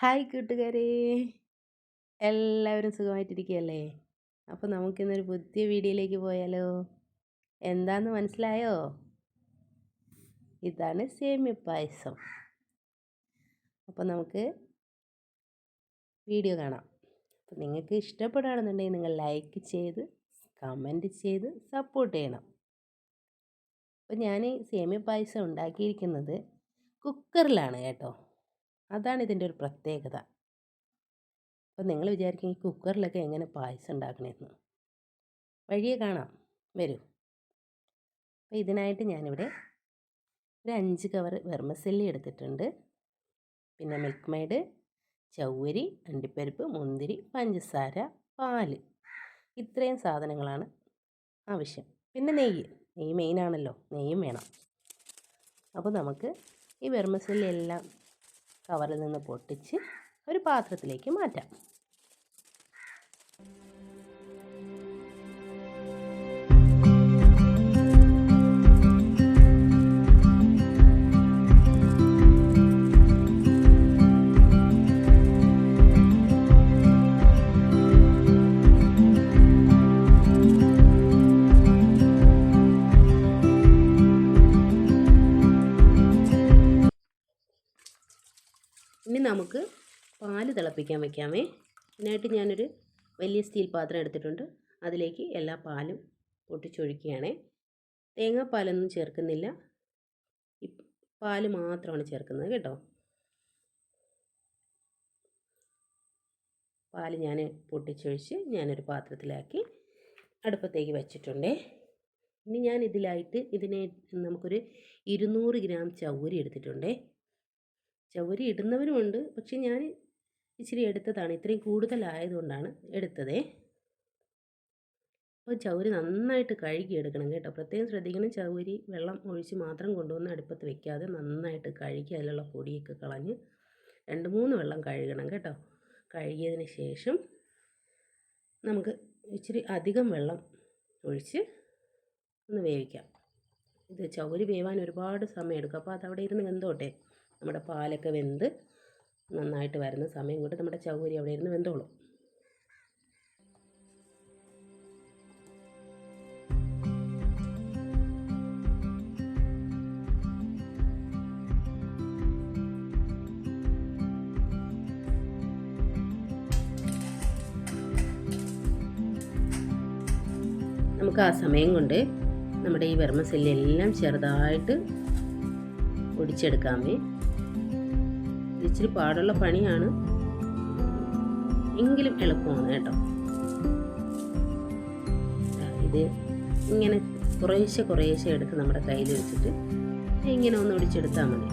Hi കൂട്ടുകാരെ. എല്ലാവരും സുഖമായിട്ടിരിക്കുകയല്ലേ അപ്പോൾ നമുക്കിന്നൊരു പുതിയ വീഡിയോയിലേക്ക് പോയാലോ? എന്താന്ന് മനസ്സിലായോ? ഇതാണ് സേമിയ പായസം. അപ്പോൾ നമുക്ക് വീഡിയോ കാണാം. അപ്പോൾ നിങ്ങൾക്ക് ഇഷ്ടപ്പെടുകയാണെന്നുണ്ടെങ്കിൽ നിങ്ങൾ ലൈക്ക് ചെയ്ത് കമന്റ് ചെയ്ത് സപ്പോർട്ട് ചെയ്യണം. അപ്പോൾ ഞാൻ സേമിയ പായസം ഉണ്ടാക്കിയിരിക്കുന്നത് കുക്കറിലാണ് കേട്ടോ. അതാണ് ഇതിന്റെ ഒരു പ്രത്യേകത. അപ്പോൾ നിങ്ങൾ വിചാരിക്കും ഈ കുക്കറിലൊക്കെ എങ്ങനെ പായസം ഉണ്ടാക്കണമെന്ന് വഴിയെ കാണാം. വരൂ. അപ്പോൾ ഇതിനായിട്ട് ഞാനിവിടെ ഒരു അഞ്ച് കവർ വെർമസെല്ലി എടുത്തിട്ടുണ്ട്. പിന്നെ മിൽക്ക് മെയ്ഡ് ചൗവരി അണ്ടിപ്പരിപ്പ് മുന്തിരി പഞ്ചസാര പാൽ ഇത്രയും സാധനങ്ങളാണ് ആവശ്യം. പിന്നെ നെയ്യ്. നെയ്യ് മെയിനാണല്ലോ. നെയ്യും വേണം. അപ്പോൾ നമുക്ക് ഈ വെർമസെല്ലി എല്ലാം കവറിൽ നിന്ന് പൊട്ടിച്ച് ഒരു പാത്രത്തിലേക്ക് മാറ്റാം. ഇനി നമുക്ക് പാൽ തിളപ്പിക്കാൻ വെക്കാമേ. അതിനായിട്ട് ഞാനൊരു വലിയ സ്റ്റീൽ പാത്രം എടുത്തിട്ടുണ്ട്. അതിലേക്ക് എല്ലാ പാലും പൊട്ടിച്ചൊഴിക്കുകയാണേ. തേങ്ങാപ്പാലൊന്നും ചേർക്കുന്നില്ല. പാൽ മാത്രമാണ് ചേർക്കുന്നത് കേട്ടോ. പാൽ ഞാൻ പൊട്ടിച്ചൊഴിച്ച് ഞാനൊരു പാത്രത്തിലാക്കി അടുപ്പത്തേക്ക് വെച്ചിട്ടുണ്ടേ. ഇനി ഞാൻ ഇതിലായിട്ട് ഇതിനെ നമുക്കൊരു ഇരുന്നൂറ് ഗ്രാം ചൗരി എടുത്തിട്ടുണ്ടേ. ചവരി ഇടുന്നവരുമുണ്ട്. പക്ഷെ ഞാൻ ഇച്ചിരി എടുത്തതാണ്. ഇത്രയും കൂടുതലായതുകൊണ്ടാണ് എടുത്തതേ. അപ്പോൾ ചവരി നന്നായിട്ട് കഴുകി എടുക്കണം കേട്ടോ. പ്രത്യേകം ശ്രദ്ധിക്കണം. ചവരി വെള്ളം ഒഴിച്ച് മാത്രം കൊണ്ടുവന്ന് അടുപ്പത്ത് വെക്കാതെ നന്നായിട്ട് കഴുകി അതിലുള്ള പൊടിയൊക്കെ കളഞ്ഞ് രണ്ട് മൂന്ന് വെള്ളം കഴുകണം കേട്ടോ. കഴുകിയതിന് ശേഷം നമുക്ക് ഇച്ചിരി അധികം വെള്ളം ഒഴിച്ച് ഒന്ന് വേവിക്കാം. ഇത് ചൗരി വേവാൻ ഒരുപാട് സമയം എടുക്കും അപ്പോൾ അവിടെ ഇരുന്ന് വെന്തോട്ടെ? നമ്മുടെ പാലൊക്കെ വെന്ത് നന്നായിട്ട് വരുന്ന സമയം കൊണ്ട് നമ്മുടെ ചൗരി അവിടെ ഇരുന്ന് വെന്തോളും. നമുക്ക് ആ സമയം കൊണ്ട് നമ്മുടെ ഈ വെർമസെല്ലെല്ലാം ചെറുതായിട്ട് പൊടിച്ചെടുക്കാമേ. ഇച്ചിരി പാടുള്ള പണിയാണ് എങ്കിലും എളുപ്പമാണ് കേട്ടോ. ഇത് ഇങ്ങനെ കുറേശ്ശെ കുറേശ്ശെ എടുത്ത് നമ്മുടെ കയ്യിൽ വെച്ചിട്ട് ഇങ്ങനെ ഒന്ന് ഒടിച്ചെടുത്താൽ മതി.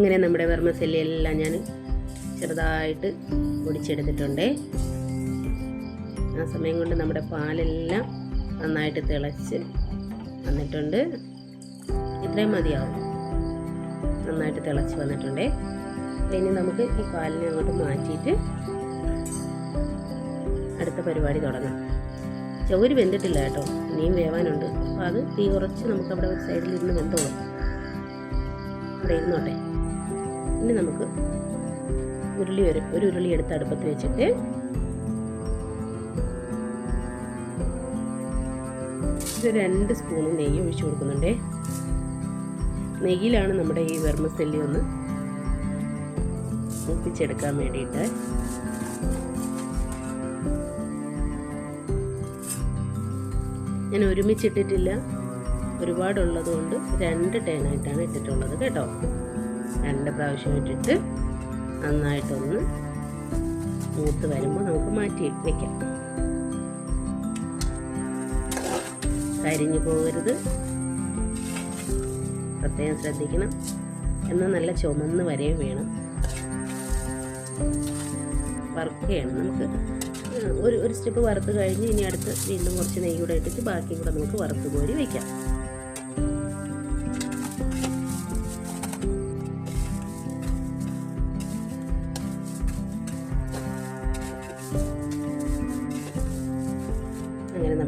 അങ്ങനെ നമ്മുടെ വെർമസെല്ലി എല്ലാം ഞാൻ ചെറുതായിട്ട് പൊടിച്ചെടുത്തിട്ടുണ്ട്. ആ സമയം കൊണ്ട് നമ്മുടെ പാലെല്ലാം നന്നായിട്ട് തിളച്ച് വന്നിട്ടുണ്ട്. ഇത്രയും മതിയാവും. നന്നായിട്ട് തിളച്ച് വന്നിട്ടുണ്ട്. ഇനി നമുക്ക് ഈ പാലിനെ അങ്ങോട്ട് മാറ്റിയിട്ട് അടുത്ത പരിപാടി തുടങ്ങാം. ചൗരി വെന്തിട്ടില്ല കേട്ടോ. ഇനിയും വേവാനുണ്ട്. അപ്പോൾ അത് തീ കുറച്ച് നമുക്ക് അവിടെ ഒരു സൈഡിൽ ഇരുന്ന് വെന്തോളും. അവിടെ ഇരുന്നോട്ടെ. ഇനി നമുക്ക് ഉരുളി ഒരു ഒരു ഉരുളി എടുത്ത് അടുപ്പത്ത് വെച്ചിട്ട് രണ്ട് സ്പൂൺ നെയ്യ് ഒഴിച്ചു കൊടുക്കുന്നുണ്ടേ. നെയ്യിലാണ് നമ്മുടെ ഈ വെർമസെല്ലി ഒന്ന് മൂപ്പിച്ചെടുക്കാൻ വേണ്ടിയിട്ട്. ഞാൻ ഒരുമിച്ചിട്ടിട്ടില്ല. ഒരുപാടുള്ളത് കൊണ്ട് രണ്ട് ടേനായിട്ടാണ് ഇട്ടിട്ടുള്ളത് കേട്ടോ. രണ്ട് പ്രാവശ്യം ഇട്ടിട്ട് നന്നായിട്ടൊന്ന് മൂത്ത് വരുമ്പോൾ നമുക്ക് മാറ്റി വയ്ക്കാം കരിഞ്ഞു പോകരുത്. പ്രത്യേകം ശ്രദ്ധിക്കണം. എന്നാൽ നല്ല ചുമന്ന് വരെയും വേണം. വർക്ക് ചെയ്യണം നമുക്ക് ഒരു ഒരു സ്റ്റെപ്പ് വറുത്ത് കഴിഞ്ഞ് ഇനി അടുത്ത് വീണ്ടും കുറച്ച് നെയ്യൂടെ ഇട്ടിട്ട് ബാക്കി കൂടെ നമുക്ക് വറുത്ത് കോരി വയ്ക്കാം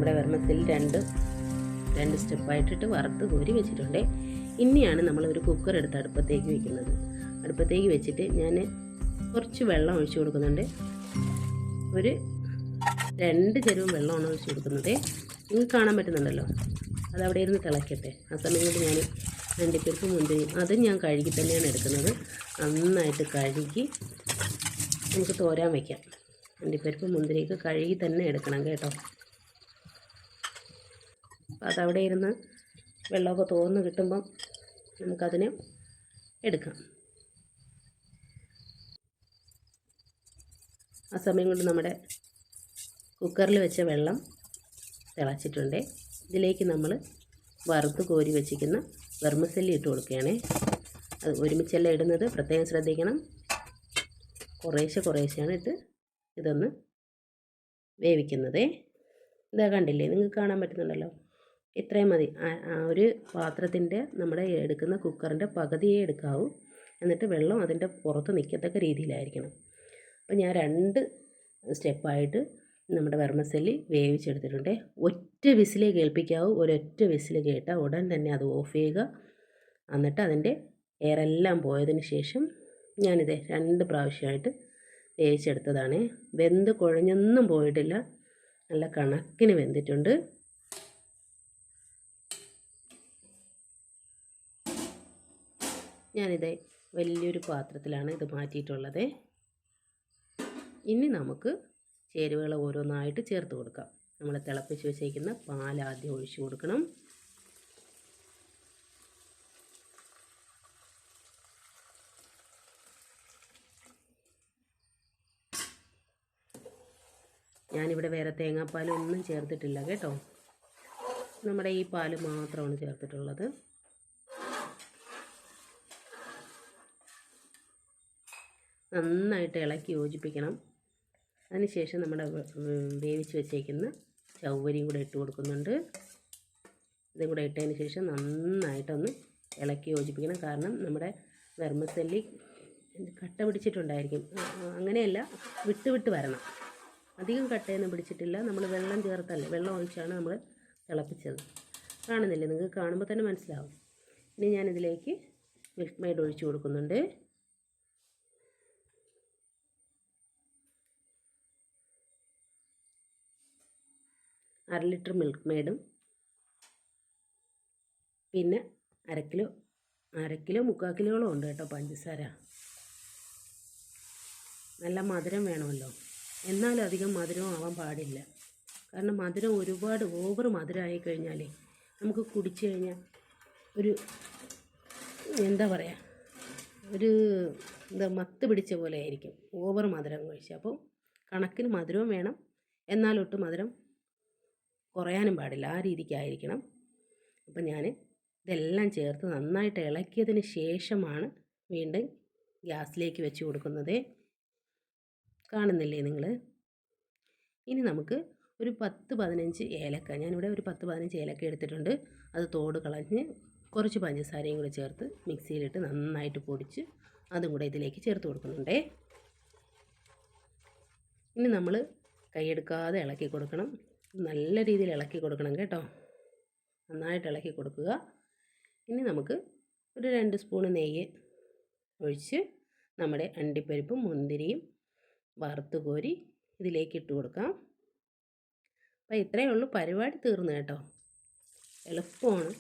നമ്മുടെ വെർമസിൽ രണ്ട് രണ്ട് സ്റ്റെപ്പായിട്ടിട്ട് വറുത്ത് കോരി വെച്ചിട്ടുണ്ട്. ഇനിയാണ് നമ്മൾ ഒരു കുക്കർ എടുത്ത് അടുപ്പത്തേക്ക് വെക്കുന്നത്. അടുപ്പത്തേക്ക് വെച്ചിട്ട് ഞാൻ കുറച്ച് വെള്ളം ഒഴിച്ചു കൊടുക്കുന്നുണ്ട്. ഒരു രണ്ട് ചെരുവും വെള്ളമാണ് ഒഴിച്ചു കൊടുക്കുന്നത്. നിങ്ങൾക്ക് കാണാൻ പറ്റുന്നുണ്ടല്ലോ? അത് അവിടെ ഇരുന്ന് തിളയ്ക്കട്ടെ ആ സമയം കൊണ്ട് ഞാൻ പേർക്ക് മുന്തിരി അതും ഞാൻ കഴുകി തന്നെയാണ് എടുക്കുന്നത്. നന്നായിട്ട് കഴുകി നമുക്ക് തോരാൻ വയ്ക്കാം രണ്ടിപ്പേർക്ക് മുന്തിരിക്ക് കഴുകി തന്നെ എടുക്കണം കേട്ടോ. അപ്പോൾ അതവിടെ ഇരുന്ന് വെള്ളമൊക്കെ തോർന്ന് കിട്ടുമ്പം നമുക്കതിനെ എടുക്കാം. ആ സമയം കൊണ്ട് നമ്മുടെ കുക്കറിൽ വെച്ച വെള്ളം തിളച്ചിട്ടുണ്ട്. ഇതിലേക്ക് നമ്മൾ വറുത്ത് കോരി വെച്ചിരിക്കുന്ന വെർമസല്ലി ഇട്ട് കൊടുക്കുകയാണ്. അത് ഒരുമിച്ചല്ല ഇടുന്നത്? പ്രത്യേകം ശ്രദ്ധിക്കണം. കുറേശ്ശെ കുറേശ്ശെയാണ് ഇട്ട് ഇതൊന്ന് വേവിക്കുന്നത്. ഇതാ കണ്ടില്ലേ? നിങ്ങൾക്ക് കാണാൻ പറ്റുന്നുണ്ടല്ലോ. ഇത്രയും മതി. ആ ഒരു പാത്രത്തിന്റെ നമ്മുടെ എടുക്കുന്ന കുക്കറിന്റെ പകുതിയേ എടുക്കാവൂ. എന്നിട്ട് വെള്ളം അതിന്റെ പുറത്ത് നിൽക്കത്തക്ക രീതിയിലായിരിക്കണം. അപ്പോൾ ഞാൻ രണ്ട് സ്റ്റെപ്പായിട്ട് നമ്മുടെ വെർമസല്ലി വേവിച്ചെടുത്തിട്ടുണ്ട്. ഒറ്റ വിസിലേ കേൾപ്പിക്കാവൂ. ഒരൊറ്റ വിസിൽ കേട്ടാൽ ഉടൻ തന്നെ അത് ഓഫ് ചെയ്യുക. എന്നിട്ട് അതിന്റെ എയറെല്ലാം പോയതിന് ശേഷം ഞാനിത് രണ്ട് പ്രാവശ്യമായിട്ട് വേവിച്ചെടുത്തതാണ്. വെന്ത് കുഴഞ്ഞൊന്നും പോയിട്ടില്ല. നല്ല കണക്കിന് വെന്തിട്ടുണ്ട്. ഞാനിത് വലിയൊരു പാത്രത്തിലാണ് ഇത് മാറ്റിയിട്ടുള്ളത്. ഇനി നമുക്ക് ചേരുവകൾ ഓരോന്നായിട്ട് ചേർത്ത് കൊടുക്കാം. നമ്മൾ തിളപ്പിച്ച് വെച്ചേക്കുന്ന പാൽ ആദ്യം ഒഴിച്ചു കൊടുക്കണം. ഞാനിവിടെ വേറെ തേങ്ങാപ്പാലൊന്നും ചേർത്തിട്ടില്ല കേട്ടോ. നമ്മുടെ ഈ പാൽ മാത്രമാണ് ചേർത്തിട്ടുള്ളത്. നന്നായിട്ട് ഇളക്കി യോജിപ്പിക്കണം. അതിനുശേഷം നമ്മുടെ വേവിച്ച് വെച്ചേക്കുന്ന ചവ്വരിയും കൂടെ ഇട്ട് കൊടുക്കുന്നുണ്ട്. ഇതും കൂടെ ഇട്ടതിന് ശേഷം നന്നായിട്ടൊന്ന് ഇളക്കി യോജിപ്പിക്കണം. കാരണം നമ്മുടെ വെർമസല്ലി കട്ട പിടിച്ചിട്ടുണ്ടായിരിക്കും. അങ്ങനെയല്ല വിട്ട് വിട്ട് വരണം. അധികം കട്ടയൊന്നും പിടിച്ചിട്ടില്ല. നമ്മൾ വെള്ളം ചേർത്തല്ലേ വെള്ളം ഒഴിച്ചാണ് നമ്മൾ തിളപ്പിച്ചത്. കാണുന്നില്ലേ? നിങ്ങൾക്ക് കാണുമ്പോൾ തന്നെ മനസ്സിലാവും. ഇനി ഞാനിതിലേക്ക് മിൽക്ക് മെയ്ഡ് ഒഴിച്ചു കൊടുക്കുന്നുണ്ട്. അര ലിറ്റർ മിൽക്ക് മെയ്ഡും പിന്നെ അര കിലോ അര കിലോ മുക്കാൽ കിലോളം ഉണ്ട് കേട്ടോ പഞ്ചസാര. നല്ല മധുരം വേണമല്ലോ. എന്നാലും അധികം മധുരം ആവാൻ പാടില്ല. കാരണം മധുരം ഒരുപാട് ഓവർ മധുരമായി കഴിഞ്ഞാലേ നമുക്ക് കുടിച്ചു കഴിഞ്ഞാൽ ഒരു എന്താ പറയുക ഒരു എന്താ മത്ത് പിടിച്ച പോലെ ആയിരിക്കും. ഓവർ മധുരം കഴിച്ചാൽ അപ്പോൾ കണക്കിന് മധുരവും വേണം. എന്നാലൊട്ട് മധുരം കുറയാനും പാടില്ല. ആ രീതിക്കായിരിക്കണം. അപ്പം ഞാൻ ഇതെല്ലാം ചേർത്ത് നന്നായിട്ട് ഇളക്കിയതിന് ശേഷമാണ് വീണ്ടും ഗ്യാസിലേക്ക് വെച്ച് കൊടുക്കുന്നത്. കാണുന്നില്ലേ നിങ്ങൾ ഇനി നമുക്ക് ഒരു പത്ത് പതിനഞ്ച് ഏലക്ക ഞാനിവിടെ ഒരു പത്ത് പതിനഞ്ച് ഏലക്ക എടുത്തിട്ടുണ്ട്. അത് തോട് കളഞ്ഞ് കുറച്ച് പഞ്ചസാരയും കൂടി ചേർത്ത് മിക്സിയിലിട്ട് നന്നായിട്ട് പൊടിച്ച് അതും കൂടെ ഇതിലേക്ക് ചേർത്ത് കൊടുക്കുന്നുണ്ടേ. ഇനി നമ്മൾ കൈയെടുക്കാതെ ഇളക്കി കൊടുക്കണം. നല്ല രീതിയിൽ ഇളക്കി കൊടുക്കണം കേട്ടോ. നന്നായിട്ട് ഇളക്കി കൊടുക്കുക. ഇനി നമുക്ക് ഒരു രണ്ട് സ്പൂൺ നെയ്യ് ഒഴിച്ച് നമ്മുടെ അണ്ടിപ്പരിപ്പും മുന്തിരിയും വറുത്ത് കോരി ഇതിലേക്ക് ഇട്ട് കൊടുക്കാം. അപ്പോൾ ഇത്രയേ ഉള്ളൂ. പരിപാടി തീർന്നു കേട്ടോ. എളുപ്പമാണ്.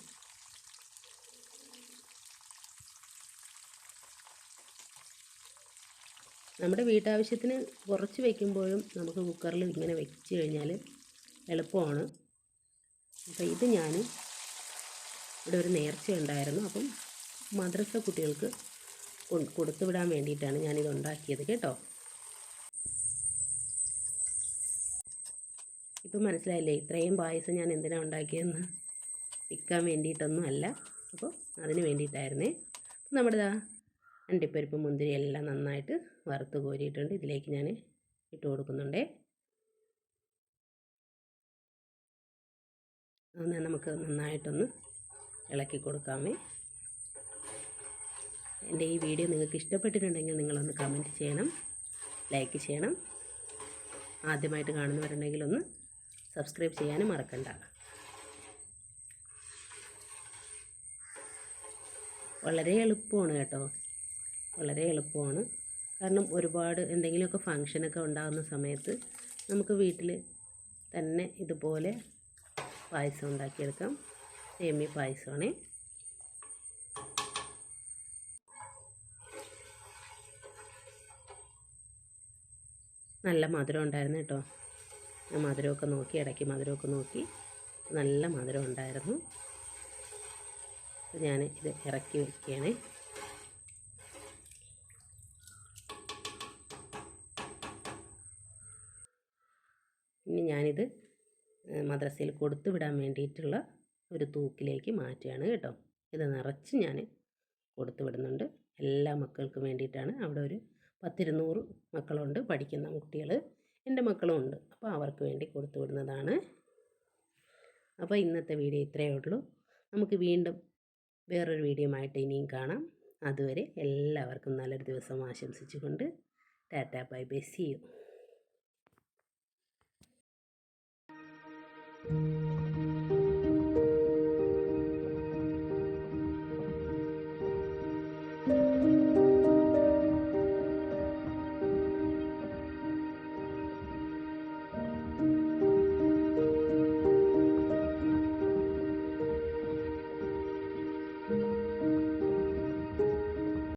നമ്മുടെ വീട്ടാവശ്യത്തിന് കുറച്ച് വയ്ക്കുമ്പോഴും നമുക്ക് കുക്കറിൽ ഇങ്ങനെ വെച്ച് കഴിഞ്ഞാൽ എളുപ്പമാണ്. അപ്പോൾ ഇത് ഞാൻ ഇവിടെ ഒരു നേർച്ച ഉണ്ടായിരുന്നു. അപ്പം മദ്രസ കുട്ടികൾക്ക് കൊടുത്തു വിടാൻ വേണ്ടിയിട്ടാണ് ഞാനിത് ഉണ്ടാക്കിയത് കേട്ടോ. ഇപ്പം മനസ്സിലായില്ലേ? ഇത്രയും പായസം ഞാൻ എന്തിനാണ് ഉണ്ടാക്കിയതെന്ന് വിൽക്കാൻ വേണ്ടിയിട്ടൊന്നും അല്ല. അപ്പോൾ അതിന് വേണ്ടിയിട്ടായിരുന്നേ. നമ്മുടെ ഇതാ അണ്ടിപ്പരിപ്പ് മുന്തിരി എല്ലാം നന്നായിട്ട് വറുത്ത് കോരിയിട്ടുണ്ട്. ഇതിലേക്ക് ഞാൻ ഇട്ട് കൊടുക്കുന്നുണ്ടേ. ഒന്ന് നമുക്ക് നന്നായിട്ടൊന്ന് ഇളക്കി കൊടുക്കാമേ. എന്റെ ഈ വീഡിയോ നിങ്ങൾക്ക് ഇഷ്ടപ്പെട്ടിട്ടുണ്ടെങ്കിൽ നിങ്ങളൊന്ന് കമന്റ് ചെയ്യണം ലൈക്ക് ചെയ്യണം. ആദ്യമായിട്ട് കാണുന്നവരുണ്ടെങ്കിൽ ഒന്ന് സബ്സ്ക്രൈബ് ചെയ്യാനും മറക്കണ്ട. വളരെ എളുപ്പമാണ് കേട്ടോ. വളരെ എളുപ്പമാണ്. കാരണം ഒരുപാട് എന്തെങ്കിലുമൊക്കെ ഫങ്ഷനൊക്കെ ഉണ്ടാകുന്ന സമയത്ത് നമുക്ക് വീട്ടിൽ തന്നെ ഇതുപോലെ പായസം ഉണ്ടാക്കിയെടുക്കാം. സേമിയ പായസമാണ്. നല്ല മധുരം ഉണ്ടായിരുന്നു കേട്ടോ. മധുരമൊക്കെ നോക്കി ഇടയ്ക്ക് മധുരമൊക്കെ നോക്കി നല്ല മധുരം ഉണ്ടായിരുന്നു. ഞാൻ ഇത് ഇറക്കി വയ്ക്കുകയാണേ ഇനി ഞാനിത് മദ്രസയിൽ കൊടുത്തു വിടാൻ വേണ്ടിയിട്ടുള്ള ഒരു തൂക്കിലേക്ക് മാറ്റുകയാണ് കേട്ടോ. ഇത് നിറച്ച് ഞാൻ കൊടുത്തു വിടുന്നുണ്ട്. എല്ലാ മക്കൾക്കും വേണ്ടിയിട്ടാണ്. അവിടെ ഒരു പത്തിരുന്നൂറ് മക്കളുണ്ട് പഠിക്കുന്ന കുട്ടികൾ. എന്റെ മക്കളും ഉണ്ട്. അപ്പോൾ അവർക്ക് വേണ്ടി കൊടുത്തു വിടുന്നതാണ്. അപ്പോൾ ഇന്നത്തെ വീഡിയോ ഇത്രയേ ഉള്ളൂ. നമുക്ക് വീണ്ടും വേറൊരു ആയിട്ട് ഇനിയും കാണാം. അതുവരെ എല്ലാവർക്കും നല്ലൊരു ദിവസം ആശംസിച്ചുകൊണ്ട് tata bye bye see you.